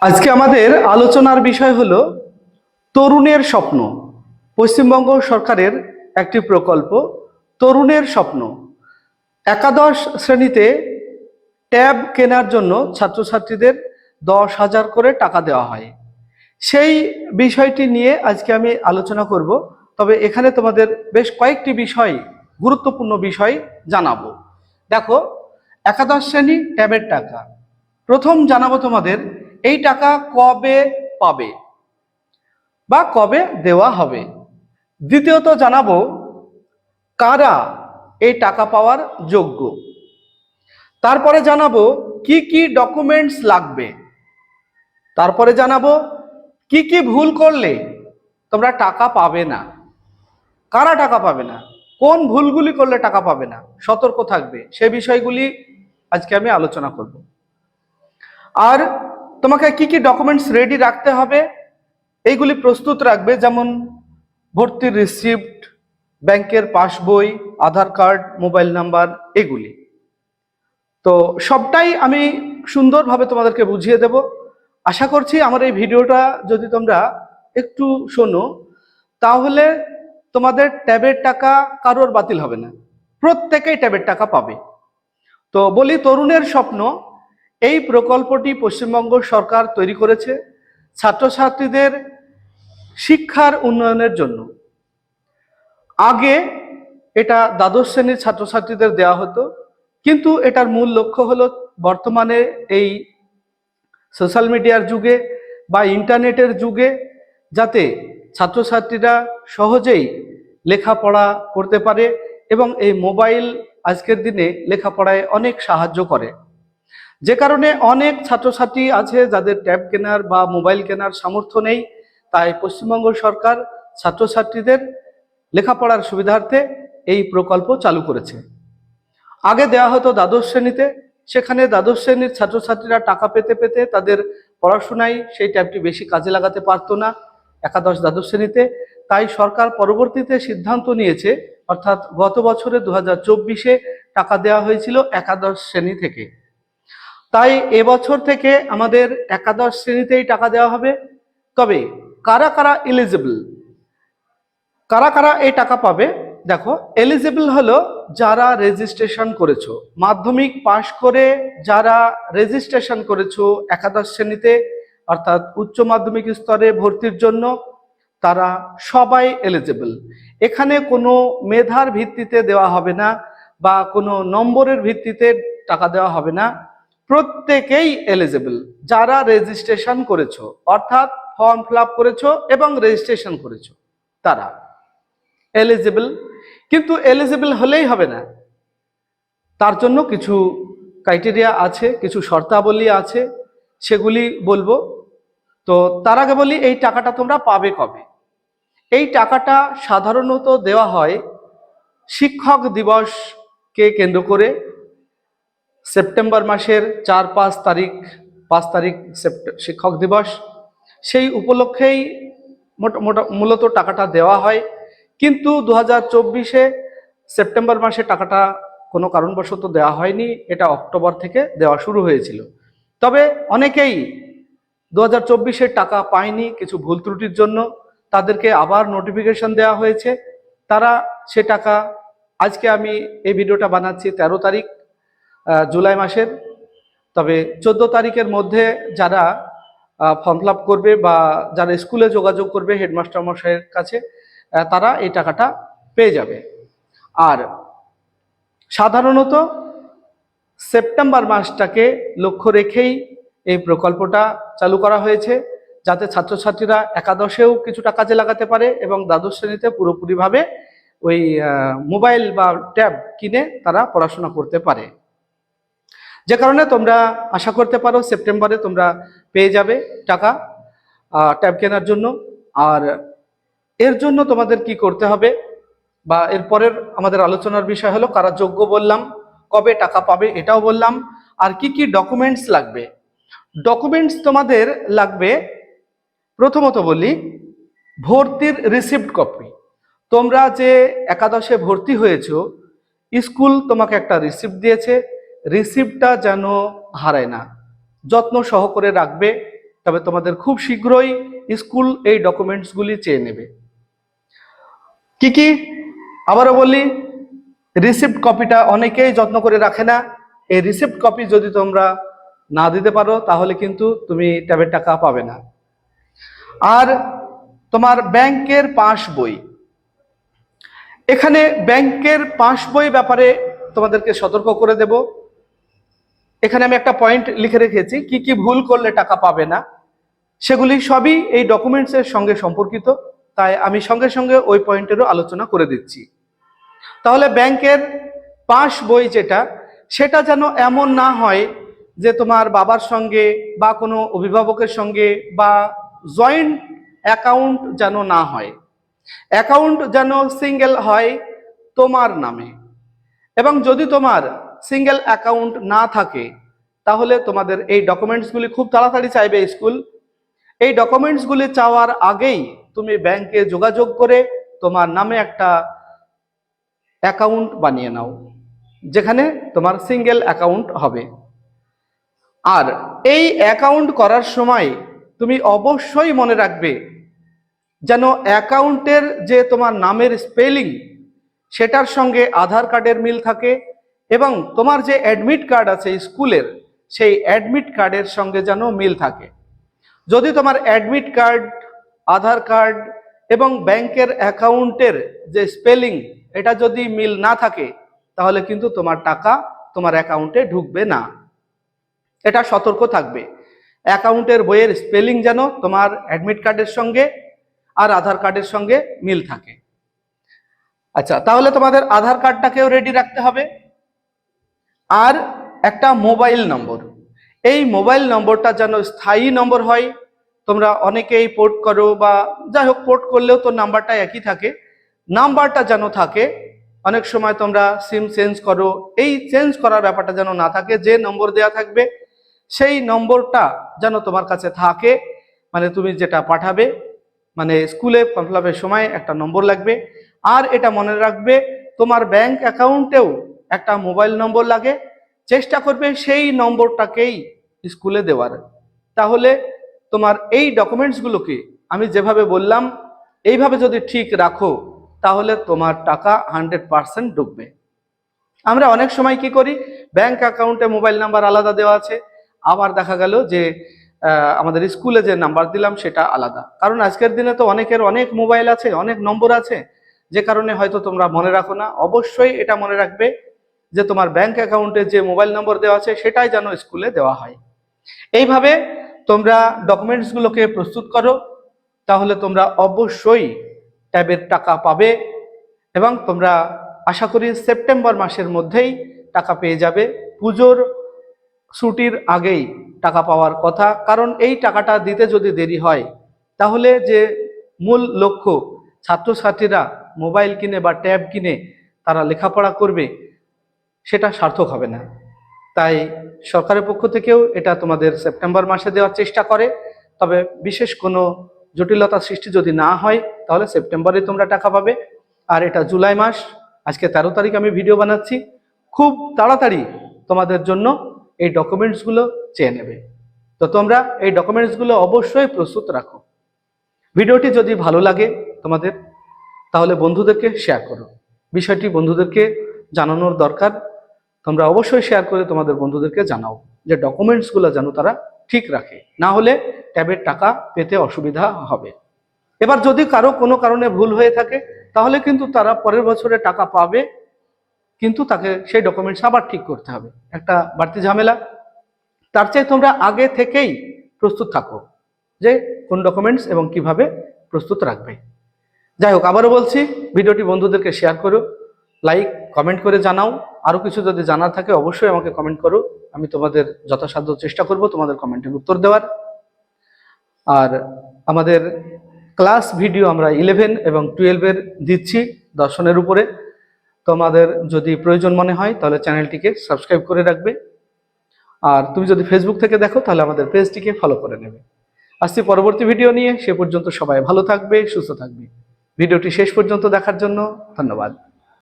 আজকে আমাদের আলোচনার বিষয় হলো তরুণের স্বপ্ন। পশ্চিমবঙ্গ সরকারের একটি প্রকল্প, তরুণের স্বপ্ন। একাদশ শ্রেণীতে ট্যাব কেনার জন্য ছাত্রছাত্রীদের দশ হাজার করে টাকা দেওয়া হয়। সেই বিষয়টি নিয়ে আজকে আমি আলোচনা করব, তবে এখানে তোমাদের বেশ কয়েকটি বিষয়, গুরুত্বপূর্ণ বিষয় জানাব। দেখো, একাদশ শ্রেণি ট্যাবের টাকা। প্রথম জানাব তোমাদের এই টাকা কবে পাবে বা কবে দেওয়া হবে? দ্বিতীয়ত জানাব কারা এই টাকা পাওয়ার যোগ্য? তারপরে জানাব কি কি ডকুমেন্টস লাগবে? তারপরে জানাব কি কি ভুল করলে তোমরা টাকা পাবে না। কারা টাকা পাবে না? কোন ভুলগুলি করলে টাকা পাবে না? সতর্ক থাকবে। সে বিষয়গুলি আজকে আমি আলোচনা করব। আর তোমাকে কি কি ডকুমেন্টস রেডি রাখতে হবে? এইগুলি প্রস্তুত রাখবে, যেমন ভর্তির রিসিপ্ট ব্যাংকের passbook, Aadhaar card, mobile number, এগুলি। তো সবটাই আমি সুন্দরভাবে তোমাদেরকে বুঝিয়ে দেব। আশা করছি আমার এই ভিডিওটা যদি তোমরা একটু শোনো, তাহলে তোমাদের ট্যাবের টাকা কারোর বাতিল হবে না। প্রত্যেকেই ট্যাবের টাকা পাবে। তো বলি, তরুণের স্বপ্ন এই প্রকল্পটি পশ্চিমবঙ্গ সরকার তৈরি করেছে ছাত্রছাত্রীদের শিক্ষার উন্নয়নের জন্য। আগে এটা দ্বাদশ শ্রেণির ছাত্রছাত্রীদের দেওয়া হতো, কিন্তু এটার মূল লক্ষ্য হলো বর্তমানে এই সোশ্যাল মিডিয়ার যুগে বা ইন্টারনেটের যুগে যাতে ছাত্রছাত্রীরা সহজেই লেখাপড়া করতে পারে এবং এই মোবাইল আজকের দিনে লেখাপড়ায় অনেক সাহায্য করে। যে কারণে অনেক ছাত্রছাত্রী আছে যাদের ট্যাব কেনার বা মোবাইল কেনার সামর্থ্য নেই। তাই পশ্চিমবঙ্গ সরকার ছাত্রছাত্রীদের লেখাপড়ার সুবিধার্থে এই প্রকল্প চালু করেছে। আগে দেওয়া হতো দ্বাদশ শ্রেণীতে, সেখানে দ্বাদশ শ্রেণির ছাত্রছাত্রীরা টাকা পেতে পেতে তাদের পড়াশোনায় সেই ট্যাবটি বেশি কাজে লাগাতে পারতো না একাদশ দ্বাদশ শ্রেণীতে। তাই সরকার পরবর্তীতে সিদ্ধান্ত নিয়েছে, অর্থাৎ গত বছরে দু হাজার টাকা দেওয়া হয়েছিল একাদশ শ্রেণি থেকে। তাই এবছর থেকে আমাদের একাদশ শ্রেণীতেই টাকা দেওয়া হবে। তবে কারা কারা এলিজিবল কারা কারা এই টাকা পাবে? দেখো এলিজিবল হলো যারা রেজিস্ট্রেশন করেছ। মাধ্যমিক পাশ করে যারা রেজিস্ট্রেশন করেছ একাদশ শ্রেণীতে, অর্থাৎ উচ্চ মাধ্যমিক স্তরে ভর্তির জন্য, তারা সবাই এলিজিবল এখানে কোনো মেধার ভিত্তিতে দেওয়া হবে না বা কোনো নম্বরের ভিত্তিতে টাকা দেওয়া হবে না। প্রত্যেকেই এলিজিবল যারা রেজিস্ট্রেশন করেছ, অর্থাৎ ফর্ম ফিল আপ করেছ এবং রেজিস্ট্রেশন করেছ, তারা এলিজিবল কিন্তু এলিজিবল হলেই হবে না। তার জন্য কিছু ক্রাইটেরিয়া আছে, কিছু শর্তাবলী আছে, সেগুলি বলব। তো তার আগে বলি, এই টাকাটা তোমরা পাবে কবে? এই টাকাটা সাধারণত দেওয়া হয় শিক্ষক দিবসকে কেন্দ্র করে সেপ্টেম্বর মাসের চার পাঁচ তারিখ পাঁচ তারিখ শিক্ষক দিবস। সেই উপলক্ষেই মূলত টাকাটা দেওয়া হয়। কিন্তু দু হাজার চব্বিশে সেপ্টেম্বর মাসে টাকাটা কোনো কারণবশত দেওয়া হয়নি। এটা অক্টোবর থেকে দেওয়া শুরু হয়েছিল। তবে অনেকেই দু হাজার টাকা পায়নি কিছু ভুল ত্রুটির জন্য। তাদেরকে আবার নোটিফিকেশন দেওয়া হয়েছে। তারা সে টাকা আজকে আমি এই ভিডিওটা বানাচ্ছি তেরো তারিখ। আহ, জুলাই মাসের। তবে চোদ্দ তারিখের মধ্যে যারা ফর্ম ফিল করবে বা যারা স্কুলে যোগাযোগ করবে হেডমাস্টার মশাইয়ের কাছে তারা এই টাকাটা পেয়ে যাবে। আর সাধারণত সেপ্টেম্বর মাসটাকে লক্ষ্য রেখেই এই প্রকল্পটা চালু করা হয়েছে, যাতে ছাত্রছাত্রীরা একাদশেও কিছুটা কাজে লাগাতে পারে এবং দ্বাদশ শ্রেণীতে পুরোপুরিভাবে ওই মোবাইল বা ট্যাব কিনে তারা পড়াশোনা করতে পারে। যে কারণে তোমরা আশা করতে পারো সেপ্টেম্বরে তোমরা পেয়ে যাবে টাকা ট্যাব কেনার জন্য। আর এর জন্য তোমাদের কি করতে হবে বা এরপরের আমাদের আলোচনার বিষয় হলো, কারা যোগ্য বললাম, কবে টাকা পাবে এটাও বললাম। আর কি কি ডকুমেন্টস লাগবে? ডকুমেন্টস তোমাদের লাগবে, প্রথমত বলি, ভর্তির রিসিপ্ট কপি তোমরা যে একাদশে ভর্তি হয়েছো, স্কুল তোমাকে একটা রিসিপ্ট দিয়েছে রিসিপ্টটা যেন হারায় না। যত্ন সহকারে রাখবে, তবে তোমাদের খুব শীঘ্রই স্কুল এই ডকুমেন্টসগুলি চেয়ে নেবে। কি কি? আবারও বলি রিসিপ্ট কপিটা অনেকেই যত্ন করে রাখে না। এই রিসিপ্ট কপি যদি তোমরা না দিতে পারো, তাহলে কিন্তু তুমি ট্যাবের টাকা পাবে না। আর তোমার ব্যাংকের পাস বই। এখানে ব্যাংকের পাস বই ব্যাপারে তোমাদেরকে সতর্ক করে দেব। এখানে আমি একটা পয়েন্ট লিখে রেখেছি, কি কি ভুল করলে টাকা পাবে না, সেগুলি সবই এই ডকুমেন্টসের সঙ্গে সম্পর্কিত, তাই আমি সঙ্গে সঙ্গে ওই পয়েন্টেরও আলোচনা করে দিচ্ছি। তাহলে ব্যাংকের পাস বই যেটা, সেটা যেন এমন না হয় যে তোমার বাবার সঙ্গে বা কোনো অভিভাবকের সঙ্গে বা জয়েন্ট অ্যাকাউন্ট যেন না হয়। অ্যাকাউন্ট যেন সিঙ্গেল হয় তোমার নামে। এবং যদি তোমার সিঙ্গেল অ্যাকাউন্ট না থাকে, তাহলে তোমাদের এই ডকুমেন্টসগুলি খুব তাড়াতাড়ি চাইবে স্কুল এই ডকুমেন্টসগুলি চাওয়ার আগেই তুমি ব্যাংকে যোগাযোগ করে তোমার নামে একটা অ্যাকাউন্ট বানিয়ে নাও, যেখানে তোমার সিঙ্গেল অ্যাকাউন্ট হবে। আর এই অ্যাকাউন্ট করার সময় তুমি অবশ্যই মনে রাখবে, যেন অ্যাকাউন্টের যে তোমার নামের স্পেলিং সেটার সঙ্গে আধার কার্ডের মিল থাকে এবং তোমার যে অ্যাডমিট কার্ড আছে স্কুলের, সেই অ্যাডমিট কার্ডের সঙ্গে যেন মিল থাকে। যদি তোমার অ্যাডমিট কার্ড আধার কার্ড এবং ব্যাংকের অ্যাকাউন্টের যে স্পেলিং এটা যদি মিল না থাকে, তাহলে কিন্তু তোমার টাকা তোমার অ্যাকাউন্টে ঢুকবে না। এটা সতর্ক থাকবে। অ্যাকাউন্টের বইয়ের স্পেলিং যেন তোমার অ্যাডমিট কার্ডের সঙ্গে আর আধার কার্ডের সঙ্গে মিল থাকে। আচ্ছা তাহলে তোমাদের আধার কার্ডটাকেও রেডি রাখতে হবে। আর একটা মোবাইল নম্বর। এই মোবাইল নম্বরটা যেন স্থায়ী নম্বর হয়, তোমরা অনেকেই পোর্ট করো বা যাই হোক, পোর্ট করলেও তো নাম্বারটা একই থাকে। নাম্বারটা যেন থাকে, অনেক সময় তোমরা সিম চেঞ্জ করো। এই চেঞ্জ করার ব্যাপারটা যেন না থাকে, যে নম্বর দেয়া থাকবে, সেই নম্বরটা যেন তোমার কাছে থাকে। মানে তুমি যেটা পাঠাবে মানে স্কুলে ফর্ম সময় একটা নম্বর লাগবে। আর এটা মনে রাখবে, তোমার ব্যাংক অ্যাকাউন্টেও একটা মোবাইল নম্বর লাগে, চেষ্টা করবে সেই নম্বরটাকেই স্কুলে দেওয়ার। তাহলে তোমার এই ডকুমেন্টসগুলোকে আমি যেভাবে বললাম, এইভাবে যদি ঠিক রাখো, তাহলে তোমার টাকা হান্ড্রেড পার্সেন্ট ঢুকবে আমরা অনেক সময় কি করি, ব্যাংক অ্যাকাউন্টে মোবাইল নাম্বার আলাদা দেওয়া আছে, আবার দেখা গেল যে আমাদের স্কুলে যে নাম্বার দিলাম সেটা আলাদা। কারণ আজকের দিনে তো অনেকের অনেক মোবাইল আছে, অনেক নম্বর আছে, যে কারণে হয়তো তোমরা মনে রাখো না। অবশ্যই এটা মনে রাখবে যে তোমার ব্যাংক অ্যাকাউন্টে যে মোবাইল নম্বর দেওয়া আছে, সেটাই যেন স্কুলে দেওয়া হয়। এইভাবে তোমরা ডকুমেন্টসগুলোকে প্রস্তুত করো, তাহলে তোমরা অবশ্যই ট্যাবের টাকা পাবে এবং তোমরা আশা করি সেপ্টেম্বর মাসের মধ্যেই টাকা পেয়ে যাবে। পুজোর ছুটির আগেই টাকা পাওয়ার কথা, কারণ এই টাকাটা দিতে যদি দেরি হয়, তাহলে যে মূল লক্ষ্য, ছাত্রছাত্রীরা মোবাইল কিনে বা ট্যাব কিনে তারা লেখাপড়া করবে সেটা সার্থক হবে না। তাই সরকারের পক্ষ থেকেও এটা তোমাদের সেপ্টেম্বর মাসে দেওয়ার চেষ্টা করে। তবে বিশেষ কোনো জটিলতা সৃষ্টি যদি না হয়, তাহলে সেপ্টেম্বরে তোমরা টাকা পাবে। আর এটা জুলাই মাস, আজকে তেরো তারিখ আমি ভিডিও বানাচ্ছি। খুব তাড়াতাড়ি তোমাদের জন্য এই ডকুমেন্টসগুলো চেয়ে নেবে। তো তোমরা এই ডকুমেন্টসগুলো অবশ্যই প্রস্তুত রাখো। ভিডিওটি যদি ভালো লাগে তোমাদের, তাহলে বন্ধুদেরকে শেয়ার করো। বিষয়টি বন্ধুদেরকে জানানোর দরকার। তোমরা অবশ্যই শেয়ার করে তোমাদের বন্ধুদেরকে জানাও যে ডকুমেন্টসগুলো যেন তারা ঠিক রাখে। না হলে ট্যাবের টাকা পেতে অসুবিধা হবে। এবার যদি কারও কোনো কারণে ভুল হয়ে থাকে, তাহলে কিন্তু তারা পরের বছরে টাকা পাবে, কিন্তু তাকে সেই ডকুমেন্টস আবার ঠিক করতে হবে। একটা বাড়তি ঝামেলা। তার চেয়ে তোমরা আগে থেকেই প্রস্তুত থাকো যে কোন ডকুমেন্টস এবং কীভাবে প্রস্তুত রাখবে। যাই হোক, আবারও বলছি, ভিডিওটি বন্ধুদেরকে শেয়ার করো লাইক কমেন্ট করে জানাও। আরও কিছু যদি জানার থাকে, অবশ্যই আমাকে কমেন্ট করো। আমি তোমাদের যথাসাধ্য চেষ্টা করব তোমাদের কমেন্টের উত্তর দেওয়ার। আর আমাদের ক্লাস ভিডিও আমরা ইলেভেন এবং টুয়েলভের দিচ্ছি দর্শনের উপরে। তোমাদের যদি প্রয়োজন মনে হয়, তাহলে চ্যানেলটিকে সাবস্ক্রাইব করে রাখবে। আর তুমি যদি ফেসবুক থেকে দেখো, তাহলে আমাদের পেজটিকে ফলো করে নেবে। আসছি পরবর্তী ভিডিও নিয়ে। সে পর্যন্ত সবাই ভালো থাকবে, সুস্থ থাকবে। ভিডিওটি শেষ পর্যন্ত দেখার জন্য ধন্যবাদ।